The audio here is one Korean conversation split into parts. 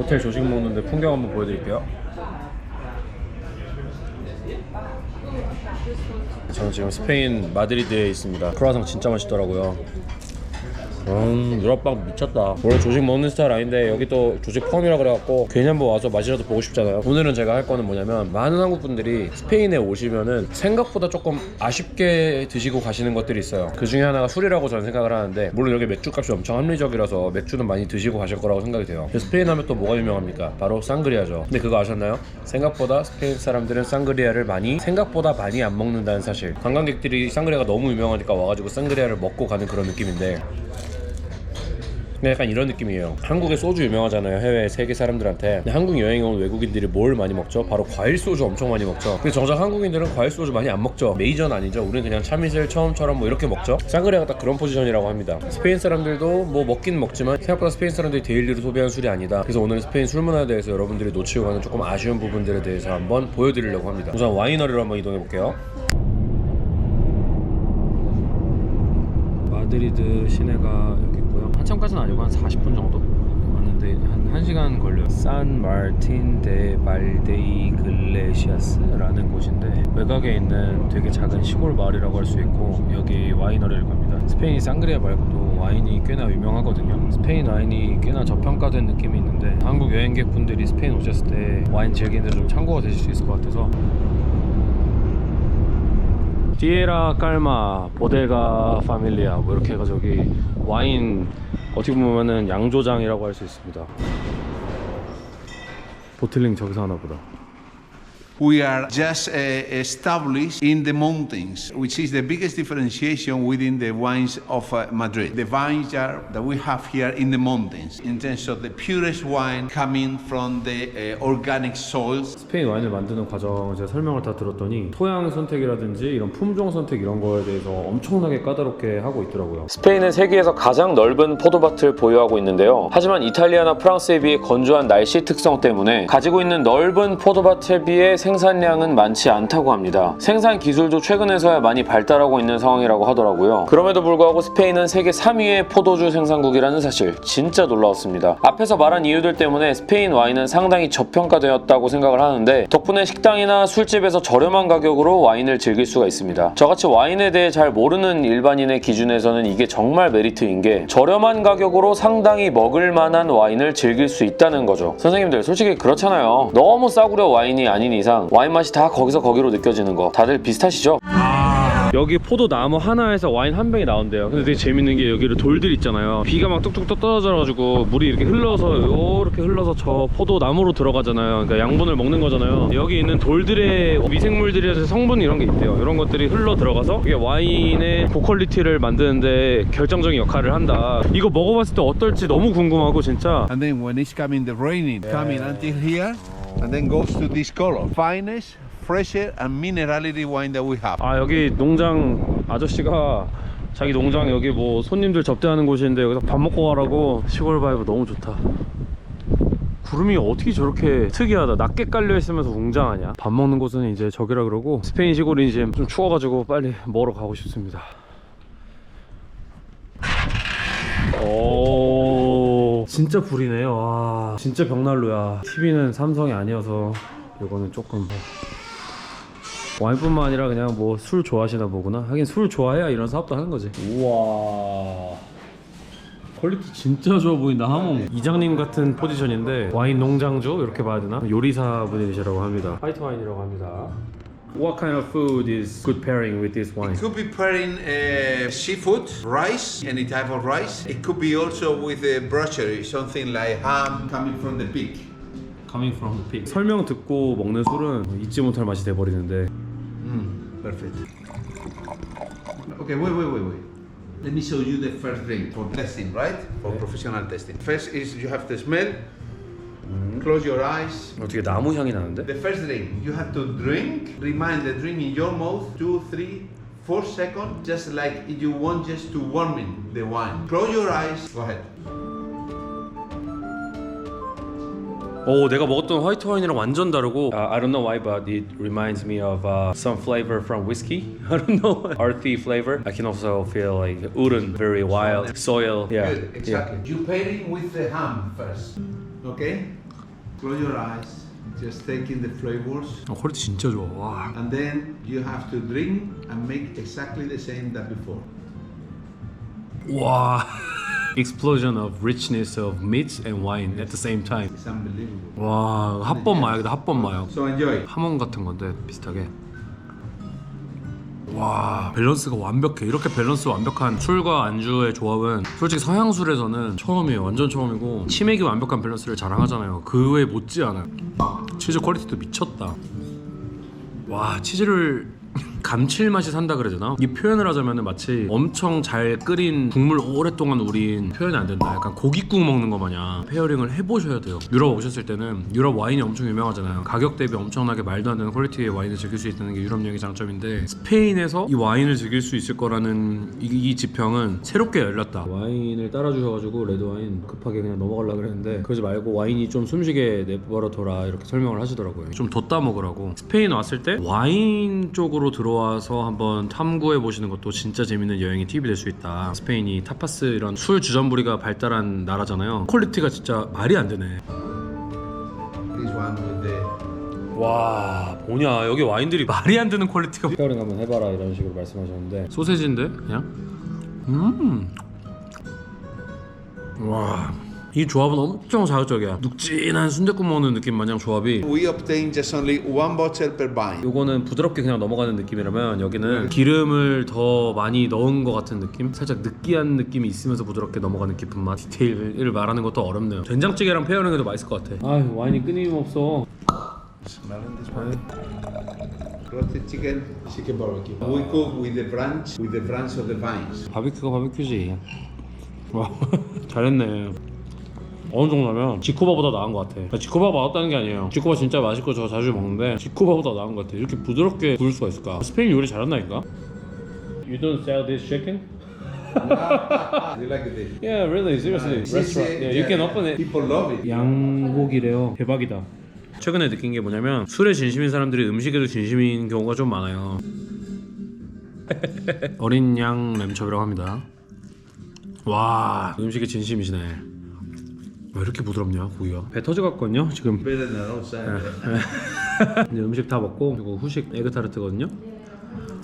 호텔 조식 먹는데 풍경 한번 보여드릴게요. 저는 지금 스페인 마드리드에 있습니다. 크루아상 진짜 맛있더라고요. 음, 유럽빵 미쳤다. 원래 조식 먹는 스타일 아닌데 여기 또 조식 포함이라 그래갖고 괜히 한번 와서 맛이라도 보고 싶잖아요. 오늘은 제가 할 거는 뭐냐면 많은 한국 분들이 스페인에 오시면은 생각보다 조금 아쉽게 드시고 가시는 것들이 있어요. 그 중에 하나가 술이라고 저는 생각을 하는데 물론 여기 맥주 값이 엄청 합리적이라서 맥주는 많이 드시고 가실 거라고 생각이 돼요. 스페인 하면 또 뭐가 유명합니까? 바로 쌍그리아죠. 근데 그거 아셨나요? 생각보다 스페인 사람들은 쌍그리아를 많이 생각보다 많이 안 먹는다는 사실. 관광객들이 쌍그리아가 너무 유명하니까 와가지고 쌍그리아를 먹고 가는 그런 느낌인데 근데 약간 이런 느낌이에요. 한국에 소주 유명하잖아요. 해외 세계 사람들한테. 근데 한국 여행 온 외국인들이 뭘 많이 먹죠? 바로 과일 소주 엄청 많이 먹죠. 근데 정작 한국인들은 과일 소주 많이 안 먹죠. 메이저는 아니죠. 우리는 그냥 참이슬 처음처럼 뭐 이렇게 먹죠. 쌍그레가 딱 그런 포지션이라고 합니다. 스페인 사람들도 뭐 먹긴 먹지만 생각보다 스페인 사람들이 데일리로 소비하는 술이 아니다. 그래서 오늘 스페인 술 문화에 대해서 여러분들이 놓치고 가는 조금 아쉬운 부분들에 대해서 한번 보여드리려고 합니다. 우선 와이너리로 한번 이동해 볼게요. 마드리드 시내가 여기. 한참까지는 아니고 한 40분 정도 왔는데 한 1시간 걸려요. 산 마르틴 데 발데이 글레시아스라는 곳인데 외곽에 있는 되게 작은 시골 마을이라고 할 수 있고 여기 와이너리를 갑니다. 스페인이 쌍그리아 말고도 와인이 꽤나 유명하거든요. 스페인 와인이 꽤나 저평가된 느낌이 있는데 한국 여행객분들이 스페인 오셨을 때 와인 즐기는데 좀 참고가 되실 수 있을 것 같아서 디에라 깔마 보데가 파밀리아 뭐 이렇게 해가지고 여기 와인 어떻게 보면은 양조장이라고 할 수 있습니다. 보틀링 저기서 하나 보다 We are just uh, established in the mountains, which is the biggest differentiation within the wines of uh, Madrid. The vines are, that we have here in the mountains, in terms of the purest wine coming from the uh, organic soils. 스페인 와인을 만드는 과정 제가 설명을 다 들었더니 토양 선택이라든지 이런 품종 선택 이런 거에 대해서 엄청나게 까다롭게 하고 있더라고요 스페인은 세계에서 가장 넓은 포도밭을 보유하고 있는데요. 하지만 이탈리아나 프랑스에 비해 건조한 날씨 특성 때문에 가지고 있는 넓은 포도밭에 비해 생 산량은 많지 않다고 합니다. 생산 기술도 최근에서야 많이 발달하고 있는 상황이라고 하더라고요. 그럼에도 불구하고 스페인은 세계 3위의 포도주 생산국이라는 사실 진짜 놀라웠습니다. 앞에서 말한 이유들 때문에 스페인 와인은 상당히 저평가되었다고 생각을 하는데 덕분에 식당이나 술집에서 저렴한 가격으로 와인을 즐길 수가 있습니다. 저같이 와인에 대해 잘 모르는 일반인의 기준에서는 이게 정말 메리트인 게 저렴한 가격으로 상당히 먹을 만한 와인을 즐길 수 있다는 거죠. 선생님들 솔직히 그렇잖아요. 너무 싸구려 와인이 아닌 이상 와인 맛이 다 거기서 거기로 느껴지는 거 다들 비슷하시죠? 여기 포도 나무 하나에서 와인 한 병이 나온대요. 근데 되게 재밌는 게 여기를 돌들 있잖아요. 비가 막 뚝뚝뚝 떨어져가지고 물이 이렇게 흘러서 이렇게 흘러서 저 포도 나무로 들어가잖아요. 그러니까 양분을 먹는 거잖아요. 여기 있는 돌들의 미생물들이라서 성분 이런 게 있대요. 이런 것들이 흘러 들어가서 이게 와인의 고퀄리티를 만드는데 결정적인 역할을 한다. 이거 먹어봤을 때 어떨지 너무 궁금하고 진짜. And then when it's coming the raining, coming until here, and then goes to this color. Finest, fresher, and minerality wine that we have. 아 여기 농장 아저씨가 자기 농장 여기 뭐 손님들 접대하는 곳인데 여기서 밥 먹고 가라고 시골 바이브 너무 좋다 구름이 어떻게 저렇게 특이하다 낮게 깔려 있으면서 웅장하냐 밥 먹는 곳은 이제 저기라 그러고 스페인 시골이 이제 좀 추워가지고 빨리 먹으러 가고 싶습니다 오 진짜 불이네요. 와 진짜 벽난로야. TV는 삼성이 아니어서 이거는 조금. 와인뿐만 아니라 그냥 뭐 술 좋아하시나 보구나. 하긴 술 좋아해야 이런 사업도 하는 거지. 우와. 퀄리티 진짜 좋아 보인다 하몽. 이장님 같은 포지션인데 와인 농장주 이렇게 봐야 되나? 요리사 분이시라고 합니다. 화이트 와인이라고 합니다 What kind of food is good pairing with this wine? Could be pairing uh, seafood, rice, any type of rice. It could be also with a brochure, something like ham coming from the pig. Coming from the pig 설명 듣고 먹는 술은 잊지 못할 맛이 돼버리는데 Perfect. Okay, wait, wait, wait, wait. Let me show you the first drink for testing, right? For professional testing. First is you have to smell. Close your eyes. 어떻게 나무 향이 나는데? The first drink you have to drink. Remind the drink in your mouth. Two, three, four seconds. Just like if you want just to warming the wine. Close your eyes. Go ahead. 오 내가 먹었던 화이트 와인이랑 완전 다르고 uh, I don't know why but it reminds me of uh, some flavor from whiskey I don't know earthy flavor I can also feel like urun very wild soil yeah Good, exactly. You pair it with the ham first. Okay? Close your eyes. Just take in the flavors. 어, 퀄리티 진짜 좋아. 와. And then you have to drink and make exactly the same that before. 와. Explosion of richness of meat and wine at the same time. It's unbelievable. 와, 합법 마약이다. 합법 마약. So enjoy. 하몬 같은 건데 비슷하게. 와 밸런스가 완벽해. 이렇게 밸런스 완벽한 술과 안주의 조합은 솔직히 서양 술에서는 처음이에요. 완전 처음이고 치맥이 완벽한 밸런스를 자랑하잖아요. 그 외에 못지않아요. 치즈 퀄리티도 미쳤다. 와 치즈를 감칠맛이 산다 되나? 이 표현을 하자면 마치 엄청 잘 끓인 국물 오랫동안 우린 표현이 안 된다. 약간 고깃국 먹는 거 마냥 페어링을 해보셔야 돼요. 유럽 오셨을 때는 유럽 와인이 엄청 유명하잖아요. 가격 대비 엄청나게 말도 안 되는 퀄리티의 와인을 즐길 수 있다는 게 유럽 여행의 장점인데 스페인에서 이 와인을 즐길 수 있을 거라는 이, 이 지평은 새롭게 열렸다. 와인을 따라주셔가지고 레드 와인 급하게 그냥 넘어가려고 그랬는데 그러지 말고 와인이 좀 숨쉬게 내버려 둬라 이렇게 설명을 하시더라고요. 좀 뒀다 먹으라고. 스페인 왔을 때 와인 쪽으로 들어와 서 한번 탐구해 보시는 것도 진짜 재밌는 여행의 팁이 될 수 있다. 스페인이 타파스 이런 술 주전부리가 발달한 나라잖아요. 퀄리티가 진짜 말이 안 되네. This one with the 와 뭐냐. 여기 와인들이 말이 안 되는 퀄리티가. 페어링 한번 해봐라 이런 식으로 말씀하셨는데. 소세지인데 그냥? 음 와 이 조합은 엄청 자극적이야 눅진한 순댓국 먹는 느낌 마냥 조합이 We obtain just only one bottle per vine. 요거는 부드럽게 그냥 넘어가는 느낌이라면 여기는 기름을 더 많이 넣은 것 같은 느낌? 살짝 느끼한 느낌이 있으면서 부드럽게 넘어가는 깊은 맛 디테일을 말하는 것도 어렵네요 된장찌개랑 페어링 해도 맛있을 것 같아 아 와인이 끊임없어 Smelling this one. Roasted chicken, chicken barbecue. We cook with the branch, with the branch of the vines. 바비큐가 바비큐지 와 잘했네 어느 정도냐면 지코바보다 나은 것 같아 지코바 맛없다는 게 아니에요 지코바 진짜 맛있고 저 자주 먹는데 지코바보다 나은 것 같아 이렇게 부드럽게 구울 수가 있을까 스페인 요리 잘한다니까 You don't sell this chicken? you like it? Yeah, really, seriously. Restaurant. Yeah, you can open it. People love it. 양고기래요. 대박이다. 최근에 느낀 게 뭐냐면 술에 진심인 사람들이 음식에도 진심인 경우가 좀 많아요. 어린 양 램첩이라고 합니다. 와 음식에 진심이시네. 왜 이렇게 부드럽냐 고기가? 배 터져갔거든요 지금. 이제 음식 다 먹고 그리고 후식 에그타르트거든요.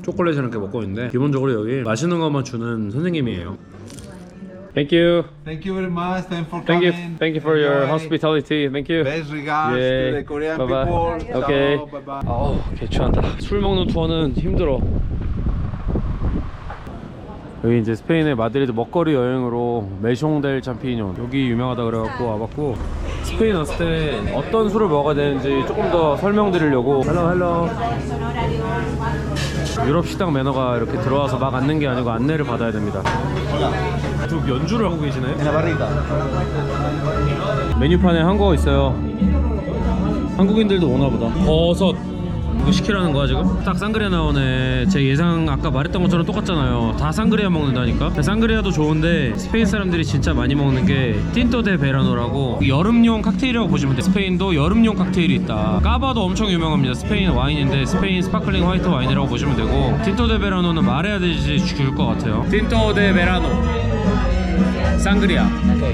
초콜릿 이렇게 먹고 있는데 기본적으로 여기 맛있는 것만 주는 선생님이에요. Thank you. Thank you very much. Thanks for Thank you. coming. Thank you for your Enjoy. hospitality. Thank you. Best regards Yeah. to the Korean Bye-bye. people. Okay. Ciao, bye bye. 아우 개취한다 술 먹는 투어는 힘들어 여기 이제 스페인의 마드리드 먹거리 여행으로 메숑델 참피뇨 여기 유명하다 그래갖고 와봤고 스페인 왔을 때 어떤 술을 먹어야 되는지 조금 더 설명드리려고. 헬로 헬로. 유럽 식당 매너가 이렇게 들어와서 막 앉는 게 아니고 안내를 받아야 됩니다. 또 연주를 하고 계시네 메뉴판에 한국어 있어요. 한국인들도 오나 보다. 버섯 이거 시키라는 거야 지금? 딱 상그리아 나오네. 제 예상 아까 말했던 것처럼 똑같잖아요. 다 상그리아 먹는다니까. 상그리아도 좋은데 스페인 사람들이 진짜 많이 먹는 게 틴토 데 베라노라고 여름용 칵테일이라고 보시면 돼. 스페인도 여름용 칵테일이 있다. 까바도 엄청 유명합니다. 스페인 와인인데 스페인 스파클링 화이트 와인이라고 보시면 되고 틴토 데 베라노는 말해야 되지 줄것 같아요. 틴토 데 베라노. 상그리아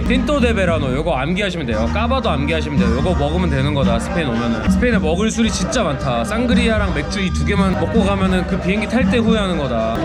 틴토 데 베라노 요거 암기하시면 돼요. 까바도 암기하시면 돼요. 요거 먹으면 되는 거다 스페인 오면은. 스페인에 먹을 술이 진짜 많다. 상그리아랑 맥주 이 두 개만 먹고 가면은 그 비행기 탈 때 후회하는 거다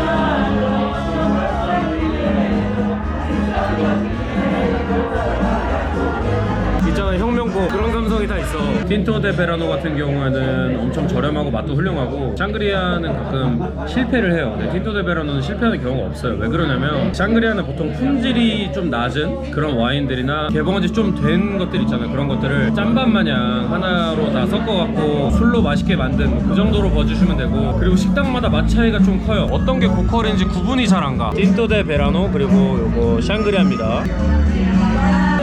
있잖아 혁명고 그런 감성이 다 있어. 틴토 데 베라노 같은 경우에는 엄청 저렴하고 맛도 훌륭하고 샹그리아는 가끔 실패를 해요. 근데 틴토 데 베라노는 실패하는 경우가 없어요. 왜 그러냐면 샹그리아는 보통 품질이 좀 낮은 그런 와인들이나 개봉한 지 좀 된 것들 있잖아요. 그런 것들을 짠밥 마냥 하나로 다 섞어갖고 술로 맛있게 만든 뭐 그 정도로 버주시면 되고 그리고 식당마다 맛 차이가 좀 커요. 어떤 게 고퀄인지 구분이 잘 안 가. 틴토 데 베라노 그리고 요거 샹그리아입니다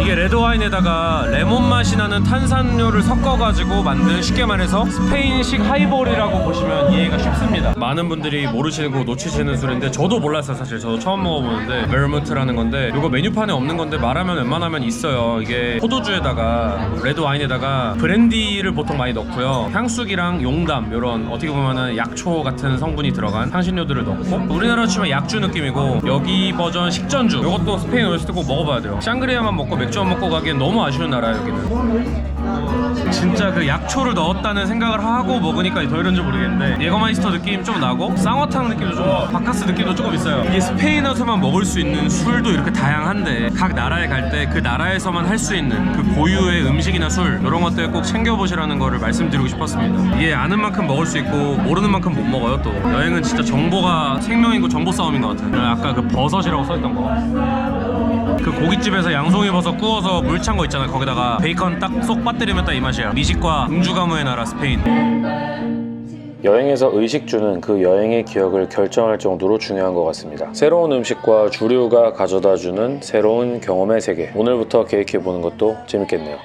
이게 레드 와인에다가 레몬 맛이 나는 탄산료를 섞어가지고 만든 쉽게 말해서 스페인식 하이볼이라고 보시면 이해가 쉽습니다. 많은 분들이 모르시고 놓치시는 술인데 저도 몰랐어요 사실 저도 처음 먹어보는데 베르무트라는 건데 이거 메뉴판에 없는 건데 말하면 웬만하면 있어요. 이게 포도주에다가 레드 와인에다가 브랜디를 보통 많이 넣고요. 향수기랑 용담 이런 어떻게 보면은 약초 같은 성분이 들어간 향신료들을 넣고 우리나라로 치면 약주 느낌이고 여기 버전 식전주 이것도 스페인 오셨을 때 꼭 먹어봐야 돼요. 샹그리아만 먹고 맥주 만 먹고 가기엔 너무 아쉬운 나라예요 여기는. 진짜 그 약초를 넣었다는 생각을 하고 먹으니까 더 이런지 모르겠는데 예거마이스터 느낌 좀 나고 쌍화탕 느낌도 좀 바카스 느낌도 조금 있어요. 이게 스페인에서만 먹을 수 있는 술도 이렇게 다양한데 각 나라에 갈 때 그 나라에서만 할 수 있는 그 고유의 음식이나 술 이런 것들 꼭 챙겨보시라는 거를 말씀드리고 싶었습니다. 이게 아는 만큼 먹을 수 있고 모르는 만큼 못 먹어요 또. 여행은 진짜 정보가 생명이고 정보 싸움인 것 같아요. 아까 그 버섯이라고 써있던 거 그 고깃집에서 양송이 버섯 구워서 물 찬 거 있잖아요. 거기다가 베이컨 딱 쏙 빠뜨리면 딱 이 맛이야. 미식과 음주가무의 나라 스페인. 여행에서 의식주는 그 여행의 기억을 결정할 정도로 중요한 것 같습니다. 새로운 음식과 주류가 가져다 주는 새로운 경험의 세계. 오늘부터 계획해 보는 것도 재밌겠네요.